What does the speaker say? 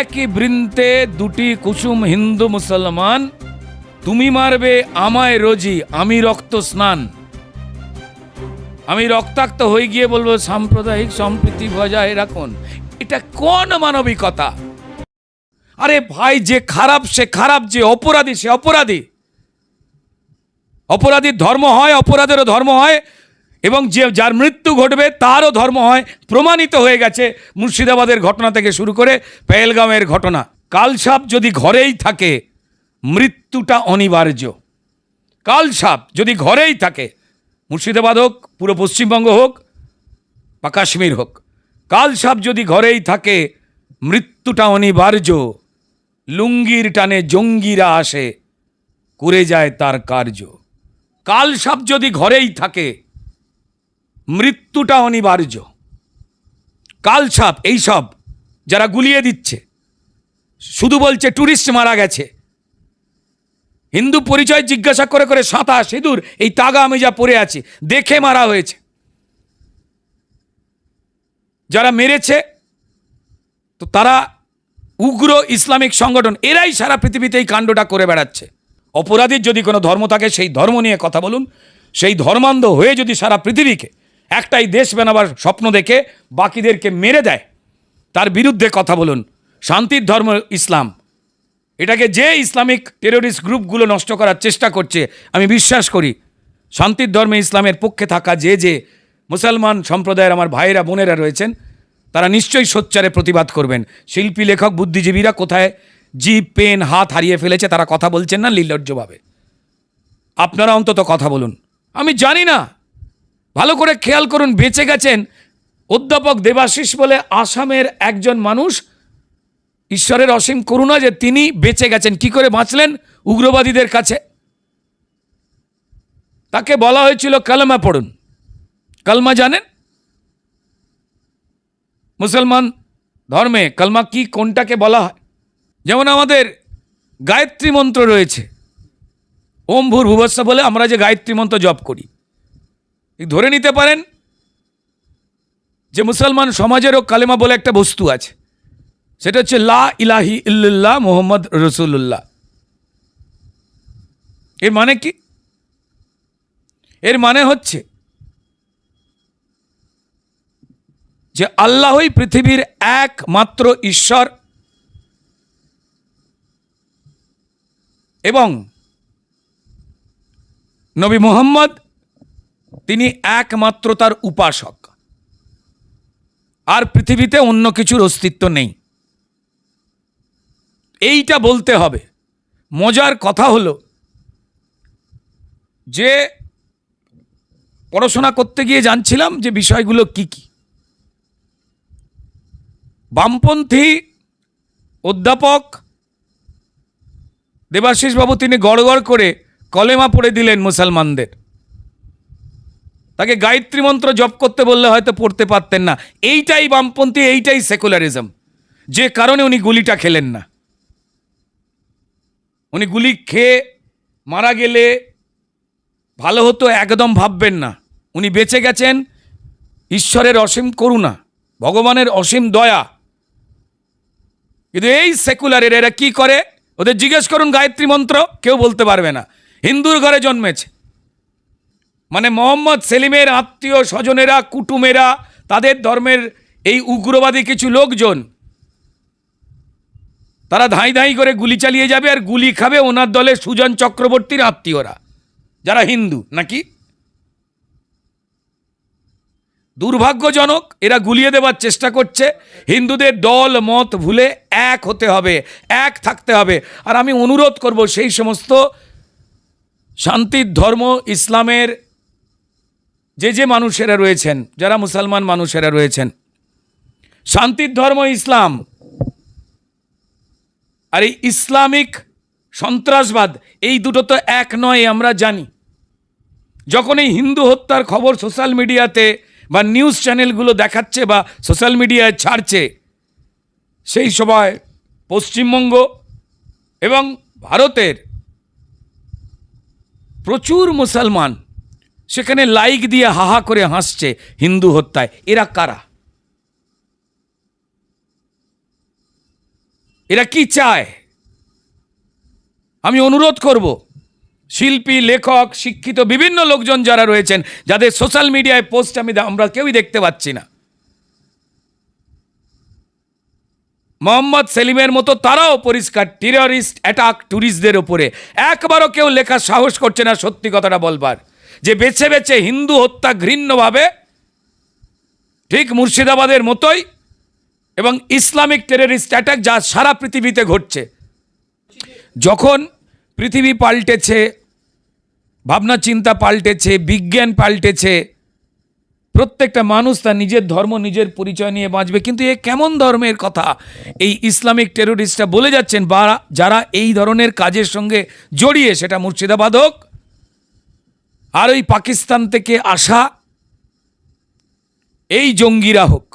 একই বৃন্তে দুটি কুসুম হিন্দু মুসলমান। তুমি মারবে, আমায় রোজি, আমি রক্ত স্নান। আমি রক্তাক্ত হয়ে গিয়ে বলব, সাম্প্রদায়িক সম্প্রীতি বজায় রাখুন। এটা কোন মানবিকতা? আরে ভাই, যে খারাপ, সে খারাপ, যে অপরাধী, সে অপরাধী। অপরাধীর ধর্ম হয়, অপরাধেরও ধর্ম হয় এবং যে, যার মৃত্যু ঘটবে তারও ধর্ম হয়, প্রমাণিত হয়ে গেছে মুর্শিদাবাদের ঘটনা থেকে শুরু করে পেহেলগাঁওয়ের ঘটনা। কালসাপ যদি ঘরেই থাকে, মৃত্যুটা অনিবার্য। কালসাপ যদি ঘরেই থাকে, মুর্শিদাবাদ হোক, পুরো পশ্চিমবঙ্গ হোক বা কাশ্মীর হোক, কালসাপ যদি ঘরেই থাকে, মৃত্যুটা অনিবার্য। লুঙ্গির টানে জঙ্গিরা আসে করে যায় তার কার্য। কালসাপ যদি ঘরেই থাকে মৃত্যুটা অনিবার্য। কালসাপ এইসব যারা গুলিয়ে দিচ্ছে, শুধু বলছে ট্যুরিস্ট মারা গেছে। হিন্দু পরিচয় জিজ্ঞাসা করে করে সাঁতা, সিঁদুর, এই তাগা আমি যা পরে আছি, দেখে মারা হয়েছে। যারা মেরেছে, তো তারা উগ্র ইসলামিক সংগঠন, এরাই সারা পৃথিবীতে এই কাণ্ডটা করে বেড়াচ্ছে। অপরাধীর যদি কোনো ধর্ম থাকে, সেই ধর্ম নিয়ে কথা বলুন, সেই ধর্মান্ধ হয়ে যদি সারা পৃথিবীকে একটাই দেশ বানাবার স্বপ্ন দেখে বাকিদেরকে মেরে দেয়। তার বিরুদ্ধে কথা বলুন। শান্তির ধর্ম ইসলাম। এটাকে যে ইসলামিক টেরোরিস্ট গ্রুপগুলো নষ্ট করার চেষ্টা করছে, আমি বিশ্বাস করি, শান্তির ধর্মে ইসলামের পক্ষে থাকা যে যে মুসলমান সম্প্রদায়ের আমার ভাইয়েরা, বোনেরা রয়েছেন, তারা নিশ্চয়ই সোচ্চারে প্রতিবাদ করবেন। শিল্পী, লেখক, বুদ্ধিজীবীরা কোথায় জিপ পেন, হাত হারিয়ে ফেলেছে, তারা কথা বলছেন না নির্লজ্জভাবে। আপনারা অন্তত কথা বলুন। আমি জানি না ভালো করে খেয়াল করুন, বেঁচে গেছেন। অধ্যাপক দেবাশিস বলে আসামের একজন মানুষ, ঈশ্বরের অসীম করুণা যে তিনি বেঁচে গেছেন। কি করে বাঁচলেন? উগ্রবাদীদের কাছে। তাকে বলা হয়েছিল, কালমা পড়ুন। কালমা জানেন? মুসলমান ধর্মে কালমা কি, কোনটাকে বলা হয়? যেমন আমাদের গায়ত্রী মন্ত্র রয়েছে, ওম ভূর ভুবস্ব বলে আমরা যে গায়ত্রী মন্ত্র জপ করি। ধরে নিতে পারেন যে মুসলমান সমাজেরও কালেমা বলে একটা বস্তু আছে। সেটা হচ্ছে, লা ইলাহি ইল্লাল্লাহ মোহাম্মদ রসুল্লাহ এর মানে কি? এর মানে হচ্ছে যে আল্লাহই পৃথিবীর একমাত্র ঈশ্বর এবং নবী মোহাম্মদ তিনি একমাত্র তার উপাসক। আর পৃথিবীতে অন্য কিছুর অস্তিত্ব নেই। এইটা বলতে হবে। মজার কথা হলো যে পড়াশোনা করতে গিয়ে জানছিলাম যে বিষয়গুলো কি কি। বামপন্থী অধ্যাপক দেবাশিস বাবু তিনি গড়গড় করে কলেমা পড়ে দিলেন মুসলমানদের। তাকে গায়ত্রী মন্ত্র জপ করতে বললে হয়তো পড়তে পারতেন না। এইটাই বামপন্থী, এইটাই সেকুলারিজম যে কারণে উনি গুলিটা খেলেন না। উনি গুলি খেয়ে মারা গেলে ভালো হতো, একদম ভাববেন না। উনি বেঁচে গেছেন, ঈশ্বরের অসীম করুণা, ভগবানের অসীম দয়া। কিন্তু এই সেকুলারের এরা কি করে? ওদের জিজ্ঞেস করুন গায়ত্রী মন্ত্র, কেউ বলতে পারবে না। হিন্দুর ঘরে জন্মেছে। মানে মোহাম্মদ সেলিমের আত্মীয় স্বজনেরা, কুটুমেরা, তাদের ধর্মের এই উগ্রবাদী কিছু লোকজন, তারা ধাই ধাই করে গুলি চালিয়ে যাবে আর গুলি খাবে ওনার দলে সুজন চক্রবর্তীর আত্মীয়রা, যারা হিন্দু, নাকি? দুর্ভাগ্যজনক, এরা গুলিয়ে দেওয়ার চেষ্টা করছে, হিন্দুদের দল মত ভুলে এক হতে হবে, এক থাকতে হবে। আর আমি অনুরোধ করব সেই সমস্ত শান্তির ধর্ম, ইসলামের যে যে মানুষেরা রয়েছেন, যারা মুসলমান মানুষেরা রয়েছেন, শান্তির ধর্ম ইসলাম, আর এই ইসলামিক সন্ত্রাসবাদ, এই দুটো তো এক নয়, আমরা জানি। যখন এই হিন্দু হত্যার খবর সোশ্যাল মিডিয়াতে বা নিউজ চ্যানেলগুলো দেখাচ্ছে বা সোশ্যাল মিডিয়ায় ছাড়ছে, সেই সময় পশ্চিমবঙ্গ এবং ভারতের প্রচুর মুসলমান সেখানে লাইক দিয়ে হাহা করে হাসছে হিন্দু হত্যায়। এরা কারা? এরা কি চায়? আমি অনুরোধ করব, শিল্পী, লেখক, শিক্ষিত বিভিন্ন লোকজন যারা রয়েছেন, যাদের সোশ্যাল মিডিয়ায় পোস্ট আমি আমরা কেউই দেখতে পাচ্ছি না। মোহাম্মদ সেলিমের মতো তারাও পরিষ্কার টেররিস্ট অ্যাটাক ট্যুরিস্টদের ওপরে একবারও কেউ লেখার সাহস করছে না সত্যি কথাটা বলবার। যে বেছে বেছে হিন্দু হত্যা ঘৃণ্যভাবে ঠিক মুর্শিদাবাদের মতোই এবং ইসলামিক টেররিস্ট অ্যাটাক যা সারা পৃথিবীতে ঘটছে। যখন পৃথিবী পাল্টেছে, ভাবনা চিন্তা পাল্টেছে, বিজ্ঞান পাল্টেছে, প্রত্যেকটা মানুষ তার নিজের ধর্ম, নিজের পরিচয় নিয়ে বাঁচবে। কিন্তু এ কেমন ধর্মের কথা? এই ইসলামিক টেরোরিস্টরা বলে যাচ্ছেন, বা যারা এই ধরনের কাজের সঙ্গে জড়িয়ে, সেটা মুর্শিদাবাদ হোক আর ওই পাকিস্তান থেকে আসা এই জঙ্গিরা হোক